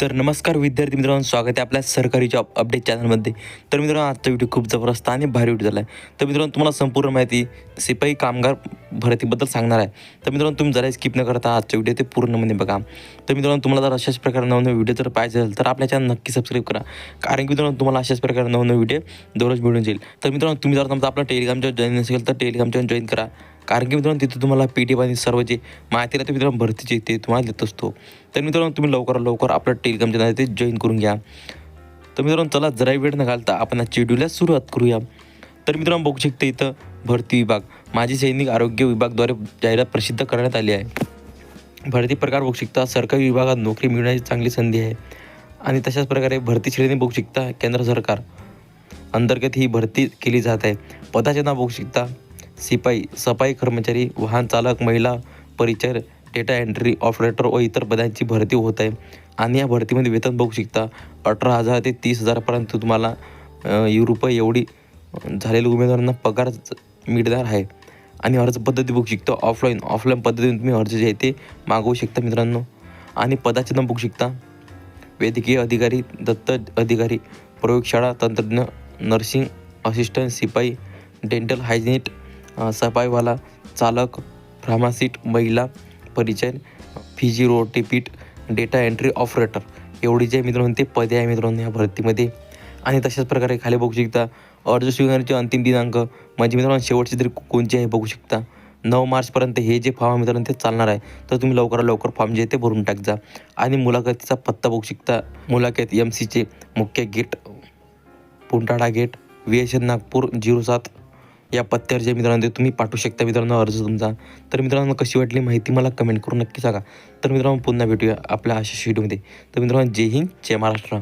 तर नमस्कार विद्यार्थी मित्रांनो स्वागत आहे आपल्या सरकारी जॉब अपडेट चॅनलमध्ये तर मित्रांनो आजचा व्हिडिओ खूप जबरदस्त आणि भारी व्हिडिओ झाला आहे तर मित्रांनो तुम्हाला संपूर्ण माहिती शिपाई कामगार भरतीबद्दल सांगणार आहे. तर मित्रांनो तुम्ही जरा स्किप न करता आजचा व्हिडिओ ते पूर्णमध्ये बघा. तर मित्रांनो तुम्हाला जर अशाच प्रकारे नवनवे व्हिडिओ जर पाहिजे असेल तर आपल्या चॅनल नक्की सबस्क्राईब करा. कारण की मित्रांनो तुम्हाला अशाच प्रकारे नवनवे व्हिडिओ दररोज मिळून जाईल. तर मित्रांनो तुम्ही जर तुमचा आपला टेलिग्रामच्या जॉईन नसेल तर टेलिग्रामच्या जॉईन करा. कारण की मित्रांनो तिथे तुम्हाला पी डी आणि सर्व जे माहिती राहते मित्रांनो भरतीची ते तुम्हाला देत असतो. तर मित्रांनो तुम्ही लवकर लवकर आपलं टेलिग्राम चॅनल ते जॉईन करून घ्या. तर मित्रांनो चला जरा वेळ न घालता आपण चेड्यूलला सुरुवात करूया. तर मित्रांनो बघू शकते इथं भरती विभाग माजी सैनिक आरोग्य विभागद्वारे जाहिरात प्रसिद्ध करण्यात आली आहे. भरती प्रकार बघू शकता सरकारी विभागात नोकरी मिळण्याची चांगली संधी आहे. आणि तशाच प्रकारे भरती श्रेणी बघू शकता केंद्र सरकार अंतर्गत ही भरती केली जात आहे. पदाचे नाव बघू शकता. शिपाई सफाई कर्मचारी वाहन चालक महिला परिचर डेटा एंट्री ऑपरेटर व इतर पदांची भरती होत आहे. आणि या भरतीमध्ये वेतन बघू शकता अठरा हजार ते तीस हजारपर्यंत तुम्हाला रुपये एवढी झालेल्या उमेदवारांना पगार मिळणार आहे. आणि अर्ज पद्धती बघू शकता ऑफलाईन ऑफलाईन पद्धतीने तुम्ही अर्ज जे आहे ते मागवू शकता मित्रांनो. आणि पदाचे नाव बघू शकता. वैद्यकीय अधिकारी दत्त अधिकारी प्रयोगशाळा तंत्रज्ञ नर्सिंग असिस्टंट शिपाई डेंटल हायजिनिट सफाईवाला चालक फार्मासिस्ट महिला परिचय physiotherapist data entry operator एवढी जे मित्रांनो ते पदे आहे मित्रांनो या भरतीमध्ये. आणि तशाच प्रकारे खाली बघू शकता अर्ज स्वीकारण्याचे अंतिम दिनांक म्हणजे मित्रांनो शेवटचे तरी कोणची आहे बघू शकता. नऊ मार्चपर्यंत हे जे फॉर्म आहे मित्रांनो ते चालणार आहे. तर तुम्ही लवकरात लवकर फॉर्म जे ते भरून टाक जा आणि मुलाखतीचा पत्ता बघू शकता. मुलाखत एम सीचे मुख्य gate पुंटाडा gate V S N Nagpur zero सात या पत्त्यावर जे मित्रांनो तुम्ही पाठवू शकता मित्रांनो अर्ज तुमचा. तर मित्रांनो कशी वाटली माहिती मला कमेंट करून नक्की सांगा. तर मित्रांनो पुन्हा भेटूया आपल्या अशा व्हिडिओमध्ये तर मित्रांनो जय हिंद जय महाराष्ट्र.